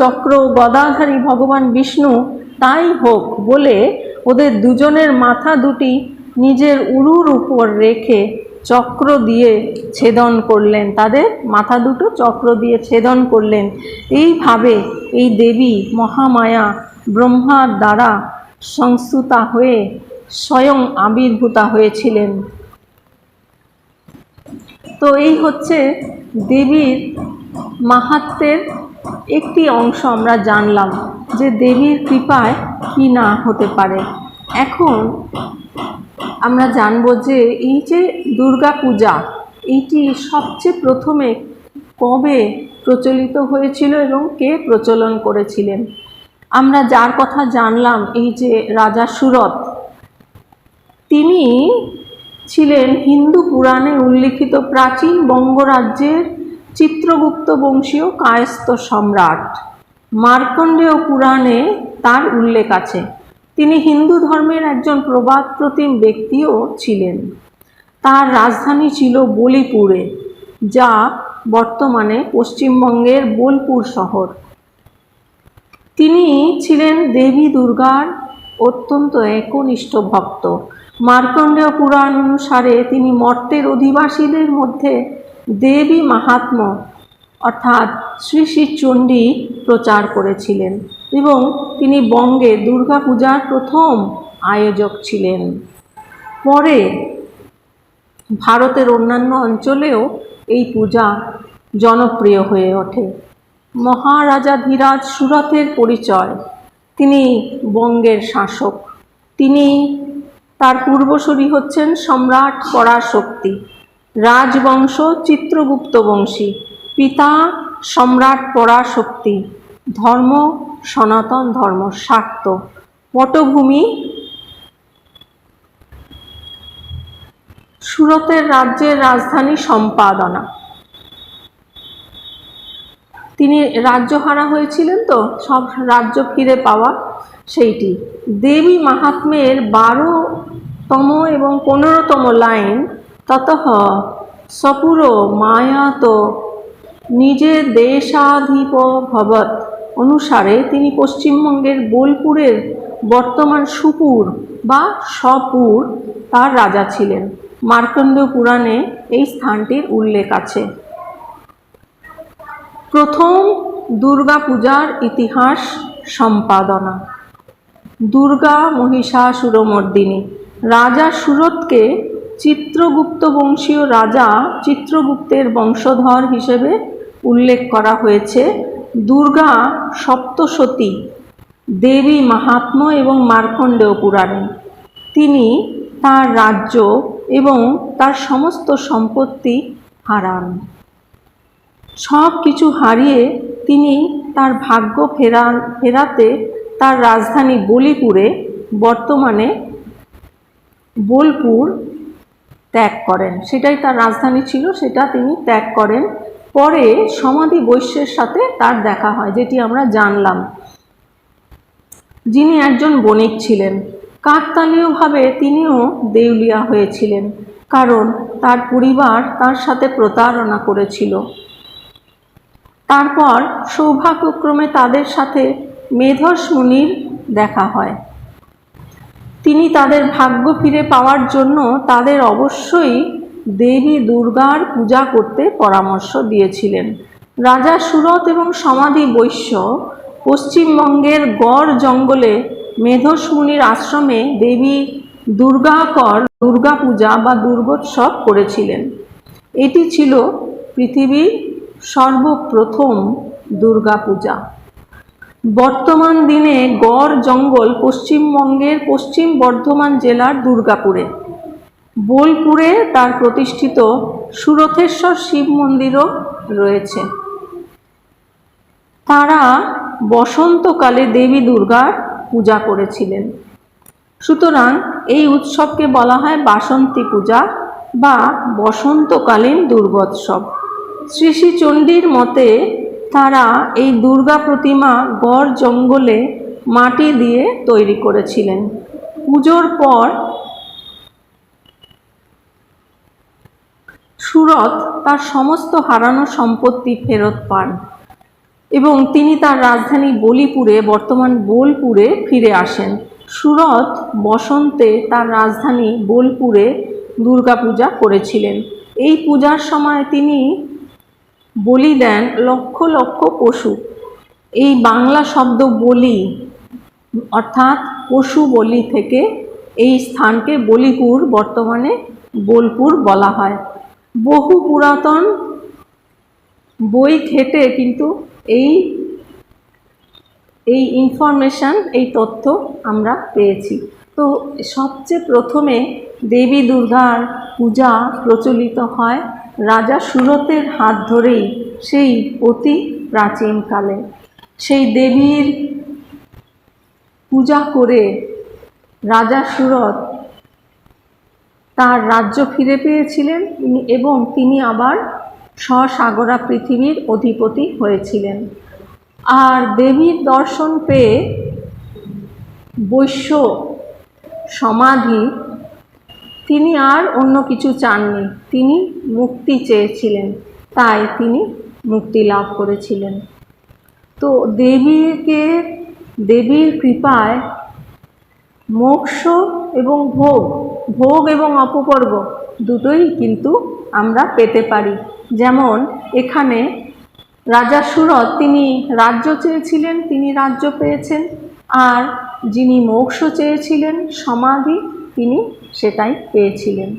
চক্র গদাধারী ভগবান বিষ্ণু তাই হোক বলে ওদের দুজনের মাথা দুটি নিজের উরুর উপর রেখে চক্র দিয়ে ছেদন করলেন। তাদের মাথা দুটো চক্র দিয়ে ছেদন করলেন। এইভাবে এই দেবী মহামায়া ব্রহ্মার দ্বারা সংস্তুতা হয়ে স্বয়ং আবির্ভূতা হয়েছিলেন। তো এই হচ্ছে দেবীর মাহাত্মের একটি অংশ আমরা জানলাম যে দেবীর কৃপায় কি না হতে পারে। এখন আমরা জানব যে এই যে দুর্গা পূজা এইটি সবচেয়ে প্রথমে কবে প্রচলিত হয়েছিল এবং কে প্রচলন করেছিলেন? আমরা যার কথা জানলাম, এই যে রাজা সুরত তিনি ছিলেন হিন্দু পুরাণে উল্লিখিত প্রাচীন বঙ্গরাজ্যের চিত্রগুপ্ত বংশীয় কায়স্থ সম্রাট। মার্কণ্ডেয় পুরাণে তার উল্লেখ আছে। তিনি হিন্দু ধর্মের একজন প্রবাদ প্রতিম ব্যক্তিও ছিলেন। তার রাজধানী ছিল বলিপুরে, যা বর্তমানে পশ্চিমবঙ্গের বোলপুর শহর। তিনি ছিলেন দেবী দুর্গার অত্যন্ত একনিষ্ঠ ভক্ত। মার্কণ্ডেয় পুরাণ অনুসারে তিনি মর্তের অধিবাসীদের মধ্যে দেবী মাহাত্ম অর্থাৎ শ্রী শ্রী চণ্ডী প্রচার করেছিলেন এবং তিনি বঙ্গে দুর্গাপূজার প্রথম আয়োজক ছিলেন। পরে ভারতের অন্যান্য অঞ্চলেও এই পূজা জনপ্রিয় হয়ে ওঠে। মহারাজা ধীরাজ সুরতের পরিচয়, তিনি বঙ্গের শাসক। তিনি তার পূর্বসূরি হচ্ছেন সম্রাট পরাশক্তি। রাজবংশ চিত্রগুপ্ত বংশী পিতা সম্রাট পরাশক্তি, ধর্ম সনাতন ধর্ম শাক্ত। পটভূমি সুরতের রাজ্যের রাজধানী সম্পাদনা। তিনি রাজ্য হারা হয়েছিলেন তো? সব রাজ্য ফিরে পাওয়া সেইটি। দেবী মাহাত্ম্যের বারোতম এবং পনেরোতম লাইন ততঃ সপুর মায়াত নিজে দেশাধিপ ভবৎ। অনুসারে তিনি পশ্চিমবঙ্গের বোলপুরের বর্তমান সুপুর বা সপুর তার রাজা ছিলেন। মার্কণ্ডেয় পুরাণে এই স্থানটির উল্লেখ আছে। প্রথম দুর্গা পূজার ইতিহাস সম্পাদনা। দুর্গা মহিষাসুরমর্দিনী। রাজা সুরতকে চিত্রগুপ্ত বংশীয় রাজা চিত্রগুপ্তের বংশধর হিসেবে উল্লেখ করা হয়েছে। দুর্গা সপ্তসতী দেবী মাহাত্ম এবং মার্কণ্ডেয় পুরাণে। তিনি তার রাজ্য এবং তার সমস্ত সম্পত্তি হারান। সব কিছু হারিয়ে তিনি তার ভাগ্য ফেরা, ফেরাতে তার রাজধানী বলিপুরে, বর্তমানে বোলপুর ত্যাগ করেন। সেটাই তার রাজধানী ছিল, সেটা তিনি ত্যাগ করেন। পরে সমাধি বৈশ্যের সাথে তার দেখা হয়, যেটি আমরা জানলাম। যিনি একজন বণিক ছিলেন। কাকতালীয়ভাবে তিনিও দেউলিয়া হয়েছিলেন, কারণ তার পরিবার তার সাথে প্রতারণা করেছিল। তারপর সৌভাগ্যক্রমে তাদের সাথে মেধস মুনির দেখা হয়। তিনি তাদের ভাগ্য ফিরে পাওয়ার জন্য তাদের অবশ্যই দেবী দুর্গার পূজা করতে পরামর্শ দিয়েছিলেন। রাজা সুরত এবং সমাধি বৈশ্য পশ্চিমবঙ্গের গড় জঙ্গলে মেধস মুনির আশ্রমে দেবী দুর্গাকর দুর্গাপূজা বা দুর্গোৎসব করেছিলেন। এটি ছিল পৃথিবীর সর্বপ্রথম দুর্গাপূজা। বর্তমান দিনে গড় জঙ্গল পশ্চিমবঙ্গের পশ্চিম বর্ধমান জেলার দুর্গাপুরে। বোলপুরে তার প্রতিষ্ঠিত সুরথেশ্বর শিব মন্দিরও রয়েছে। তারা বসন্তকালে দেবী দুর্গার পূজা করেছিলেন। সুতরাং এই উৎসবকে বলা হয় বাসন্তী পূজা বা বসন্তকালীন দুর্গোৎসব। শ্রী শ্রী চণ্ডীর মতে তারা এই দুর্গা প্রতিমা গড় জঙ্গলে মাটি দিয়ে তৈরি করেছিলেন। পুজোর পর সুরত তার সমস্ত হারানো সম্পত্তি ফেরত পান এবং তিনি তার রাজধানী বলিপুরে, বর্তমান বোলপুরে ফিরে আসেন। সুরত বসন্তে তার রাজধানী বোলপুরে দুর্গাপূজা করেছিলেন। এই পূজার সময় তিনি বলি দেন লক্ষ লক্ষ পশু। এই বাংলা শব্দ বলি, অর্থাৎ পশু বলি থেকে এই স্থানকে বলিপুর, বর্তমানে বোলপুর বলা হয়। বহু পুরাতন বই ঘেটে কিন্তু এই এই ইনফরমেশান এই তথ্য আমরা পেয়েছি। তো সবচেয়ে প্রথমে দেবী দুর্গার পূজা প্রচলিত হয় রাজা সুরতের হাত ধরেই সেই অতি প্রাচীনকালে সেই দেবীর পূজা করে রাজা সুরত তার রাজ্য ফিরে পেয়েছিলেন এবং তিনি আবার স্বসাগরা পৃথিবীর অধিপতি হয়েছিলেন। আর দেবীর দর্শন পেয়ে বৈশ্য সমাধি তিনি আর অন্য কিছু চাননি। তিনি মুক্তি চেয়েছিলেন, তাই তিনি মুক্তি লাভ করেছিলেন। তো দেবীকে, দেবীর কৃপায় মোক্ষ এবং ভোগ ভোগ এবং অপপর্ব দুটোই কিন্তু আমরা পেতে পারি। যেমন এখানে রাজা সুরত তিনি রাজ্য চেয়েছিলেন, তিনি রাজ্য পেয়েছেন। আর যিনি মোক্ষ চেয়েছিলেন, সমাধি তিনি সেটাই পেয়েছিলেন।